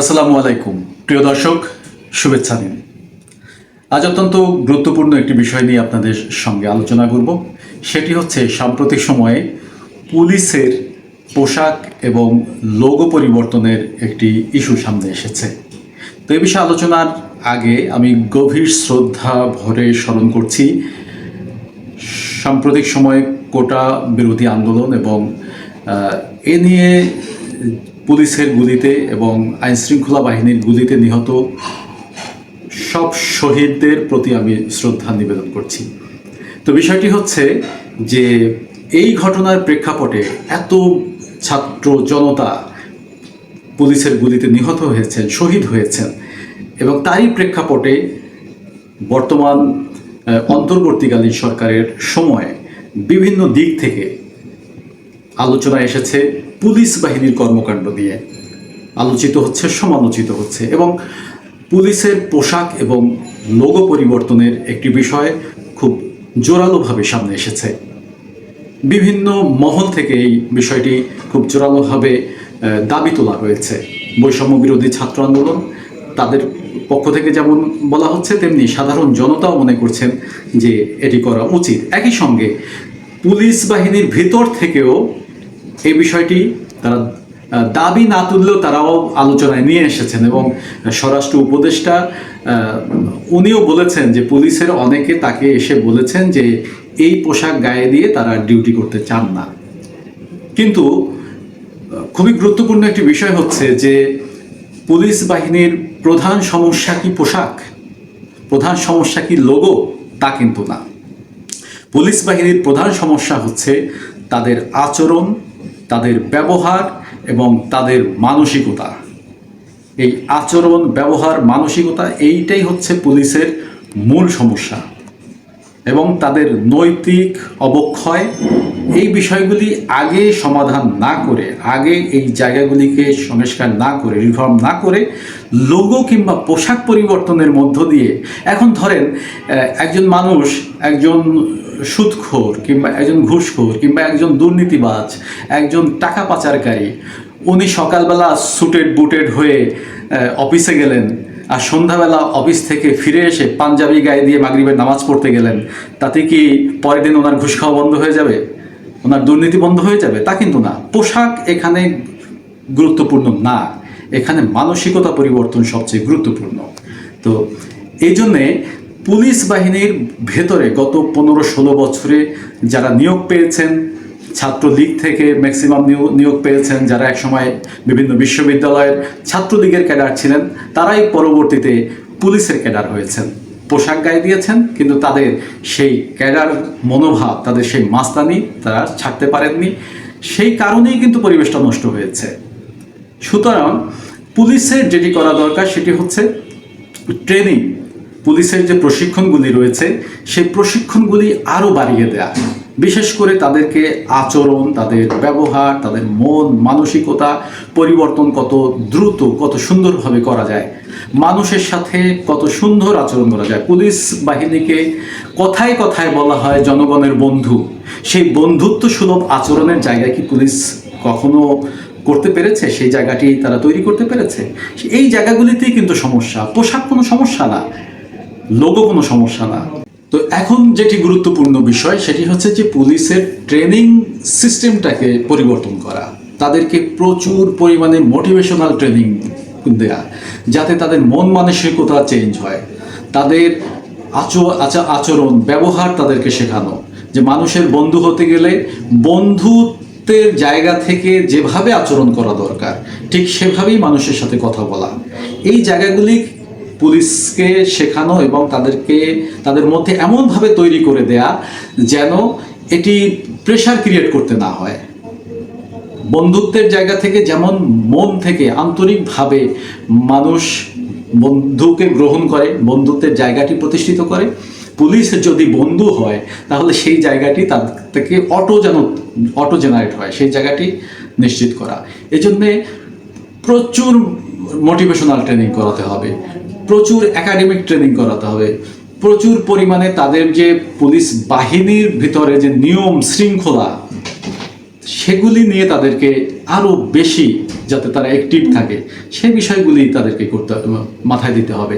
আসসালামু আলাইকুম। প্রিয় দর্শক, শুভেচ্ছা দিন আজ অত্যন্ত গুরুত্বপূর্ণ একটি বিষয় নিয়ে আপনাদের সঙ্গে আলোচনা করব। সেটি হচ্ছে, সাম্প্রতিক সময়ে পুলিশের পোশাক এবং লোগো পরিবর্তনের একটি ইস্যু সামনে এসেছে। তো এই বিষয়ে আলোচনার আগে আমি গভীর শ্রদ্ধা ভরে স্মরণ করছি, সাম্প্রতিক সময়ে কোটা বিরোধী আন্দোলন এবং এ নিয়ে পুলিশের গুলিতে এবং আইনশৃঙ্খলা বাহিনীর গুলিতে নিহত সব শহীদদের প্রতি আমি শ্রদ্ধা নিবেদন করছি। তো বিষয়টি হচ্ছে যে এই ঘটনার প্রেক্ষাপটে এত ছাত্র জনতা পুলিশের গুলিতে নিহত হয়েছেন, শহীদ হয়েছেন এবং তারই প্রেক্ষাপটে বর্তমান অন্তর্বর্তীকালীন সরকারের সময় বিভিন্ন দিক থেকে আলোচনা এসেছে পুলিশ বাহিনীর কর্মকাণ্ড নিয়ে। আলোচিত হচ্ছে, সমালোচিত হচ্ছে এবং পুলিশের পোশাক এবং লোগো পরিবর্তনের একটি বিষয় খুব জোরালোভাবে সামনে এসেছে। বিভিন্ন মহল থেকে এই বিষয়টি খুব জোরালোভাবে দাবি তোলা হয়েছে। বৈষম্য বিরোধী ছাত্র আন্দোলন, তাদের পক্ষ থেকে যেমন বলা হচ্ছে, তেমনি সাধারণ জনতাও মনে করছেন যে এটি করা উচিত। একই সঙ্গে পুলিশ বাহিনীর ভিতর থেকেও এই বিষয়টি তারা দাবি না তুললেও তারাও আলোচনায় নিয়ে এসেছেন এবং স্বরাষ্ট্র উপদেষ্টা উনিও বলেছেন যে পুলিশের অনেকে তাকে এসে বলেছেন যে এই পোশাক গায়ে দিয়ে তারা ডিউটি করতে চান না। কিন্তু খুবই গুরুত্বপূর্ণ একটি বিষয় হচ্ছে যে পুলিশ বাহিনীর প্রধান সমস্যা কি পোশাক? প্রধান সমস্যা কি লোগো? তা কিন্তু না। পুলিশ বাহিনীর প্রধান সমস্যা হচ্ছে তাদের আচরণ তাদের ব্যবহার এবং তাদের মানসিকতা। এই আচরণ, ব্যবহার, মানসিকতা এইটাই হচ্ছে পুলিশের মূল সমস্যা। এবং তাদের নৈতিক অবক্ষয় এই বিষয়গুলি আগে সমাধান না করে, আগে এই জায়গাগুলিকে সংস্কার না করে রিফর্ম না করে লোগো কিংবা পোশাক পরিবর্তনের মধ্য দিয়ে এখন ধরেন একজন মানুষ, একজন সুদখোর কিংবা একজন ঘুষখোর কিংবা একজন দুর্নীতিবাজ, একজন টাকা পাচারকারী, উনি সকালবেলা সুটেড বুটেড হয়ে অফিসে গেলেন আর সন্ধ্যাবেলা অফিস থেকে ফিরে এসে পাঞ্জাবি গায়ে দিয়ে মাগরিবের নামাজ পড়তে গেলেন। তাতে কি পরের দিন ওনার ঘুষ খাওয়া বন্ধ হয়ে যাবে? ওনার দুর্নীতি বন্ধ হয়ে যাবে? তা কিন্তু না। পোশাক এখানে গুরুত্বপূর্ণ না। এখানে মানসিকতা পরিবর্তন সবচেয়ে গুরুত্বপূর্ণ। তো এই জন্যে পুলিশ বাহিনীর ভেতরে গত পনেরো ষোলো বছরে যারা নিয়োগ পেয়েছেন, ছাত্রলীগ থেকে ম্যাক্সিমাম নিয়োগ পেয়েছেন, যারা একসময় বিভিন্ন বিশ্ববিদ্যালয়ের ছাত্রলীগের ক্যাডার ছিলেন, তারাই পরবর্তীতে পুলিশের ক্যাডার হয়েছেন। পোশাক গায়ে দিয়েছেন, কিন্তু তাদের সেই ক্যাডার মনোভাব, তাদের সেই মাস্তানি তারা ছাড়তে পারেননি। সেই কারণেই কিন্তু পরিবেশটা নষ্ট হয়েছে। সুতরাং পুলিশের যেটি করা দরকার, সেটি হচ্ছে ট্রেনিং পুলিশের যে প্রশিক্ষণগুলি রয়েছে, সেই প্রশিক্ষণগুলি আরও বাড়িয়ে দেয়া। বিশেষ করে তাদেরকে আচরণ, তাদের ব্যবহার, তাদের মন, মানসিকতা পরিবর্তন কত দ্রুত, কত সুন্দরভাবে করা যায়। মানুষের সাথে কত সুন্দর আচরণ করা যায়। পুলিশ বাহিনীকে কথায় কথায় বলা হয় জনগণের বন্ধু। সেই বন্ধুত্ব সুলভ আচরণের জায়গায় কি পুলিশ কখনো করতে পেরেছে? সেই জায়গাটি তারা তৈরি করতে পেরেছে? এই জায়গাগুলিতেই কিন্তু সমস্যা। পোশাক কোনো সমস্যা না। লোগো কোনো সমস্যা না। তো এখন যেটি গুরুত্বপূর্ণ বিষয়, সেটি হচ্ছে যে পুলিশের ট্রেনিং সিস্টেমটাকে পরিবর্তন করা। তাদেরকে প্রচুর পরিমাণে মোটিভেশনাল ট্রেনিং দেয়া, যাতে তাদের মন মানসিকতা চেঞ্জ হয়। তাদের আচর আচা, আচরণ, ব্যবহার তাদেরকে শেখানো। যে মানুষের বন্ধু হতে গেলে বন্ধুত্বের জায়গা থেকে যেভাবে আচরণ করা দরকার, ঠিক সেভাবেই মানুষের সাথে কথা বলা। এই জায়গাগুলি পুলিশকে শেখানো এবং তাদেরকে, তাদের মধ্যে এমনভাবে তৈরি করে দেয়া যেন এটি প্রেশার ক্রিয়েট করতে না হয়। বন্ধুত্বের জায়গা থেকে যেমন মন থেকে আন্তরিকভাবে মানুষ বন্ধুকে গ্রহণ করে, বন্ধুত্বের জায়গাটি প্রতিষ্ঠিত করে, পুলিশ যদি বন্ধু হয়, তাহলে সেই জায়গাটি তার থেকে অটো যেন অটো জেনারেট হয়, সেই জায়গাটি নিশ্চিত করা। এই জন্যে প্রচুর মোটিভেশনাল ট্রেনিং করাতে হবে। প্রচুর একাডেমিক ট্রেনিং করাতে হবে। প্রচুর পরিমাণে তাদের যে পুলিশ বাহিনীর ভিতরে যে নিয়ম শৃঙ্খলা, সেগুলি নিয়ে তাদেরকে আরও বেশি যাতে তারা অ্যাক্টিভ থাকে সেই বিষয়গুলি তাদেরকে করতে মাথায় দিতে হবে।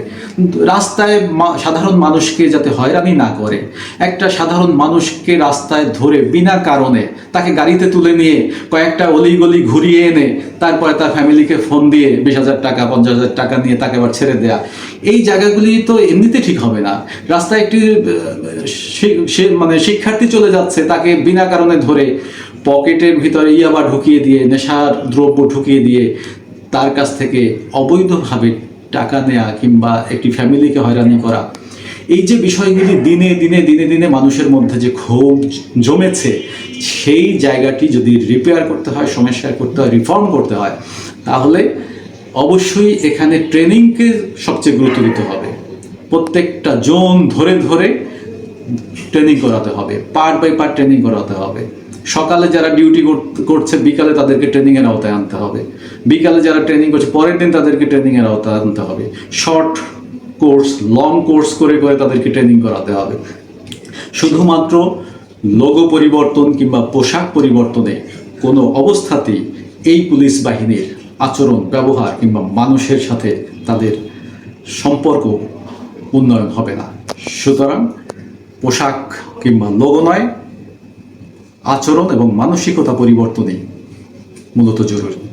রাস্তায় সাধারণ মানুষকে যাতে হয়রানি না করে, একটা সাধারণ মানুষকে রাস্তায় ধরে বিনা কারণে তাকে গাড়িতে তুলে নিয়ে কয়েকটা অলিগলি ঘুরিয়ে এনে তারপরে তার ফ্যামিলিকে ফোন দিয়ে বিশ হাজার টাকা, পঞ্চাশ হাজার টাকা নিয়ে তাকে আবার ছেড়ে দেয়া, এই জায়গাগুলি তো এমনিতে ঠিক হবে না। রাস্তায় একটি মানে শিক্ষার্থী চলে যাচ্ছে, তাকে বিনা কারণে ধরে পকেটের ভিতরে ইয়াবা ঢুকিয়ে দিয়ে, নেশার দ্রব্য ঢুকিয়ে দিয়ে তার কাছ থেকে অবৈধভাবে টাকা নেয়া কিংবা একটি ফ্যামিলিকে হয়রানি করা, এই যে বিষয়গুলি দিনে দিনে দিনে দিনে মানুষের মধ্যে যে ক্ষোভ জমেছে, সেই জায়গাটি যদি রিপেয়ার করতে হয় সমস্যা করতে হয় রিফর্ম করতে হয়, তাহলে অবশ্যই এখানে ট্রেনিংকে সবচেয়ে গুরুত্ব দিতে হবে। প্রত্যেকটা জোন ধরে ধরে ট্রেনিং করাতে হবে পার্ট বাই পার্ট ট্রেনিং করাতে হবে। সকালে যারা ডিউটি করছে, বিকালে তাদেরকে ট্রেনিংয়ের আওতায় আনতে হবে। বিকালে যারা ট্রেনিং করছে, পরের দিন তাদেরকে ট্রেনিংয়ের আওতায় আনতে হবে। শর্ট কোর্স লং কোর্স করে করে তাদেরকে ট্রেনিং করাতে হবে। শুধুমাত্র লোগো পরিবর্তন কিংবা পোশাক পরিবর্তনে কোনো অবস্থাতেই এই পুলিশ বাহিনীর আচরণ, ব্যবহার কিংবা মানুষের সাথে তাদের সম্পর্ক উন্নয়ন হবে না। সুতরাং পোশাক কিংবা লোগো নয় আচরণ এবং মানসিকতা পরিবর্তনে মূলত জরুরি।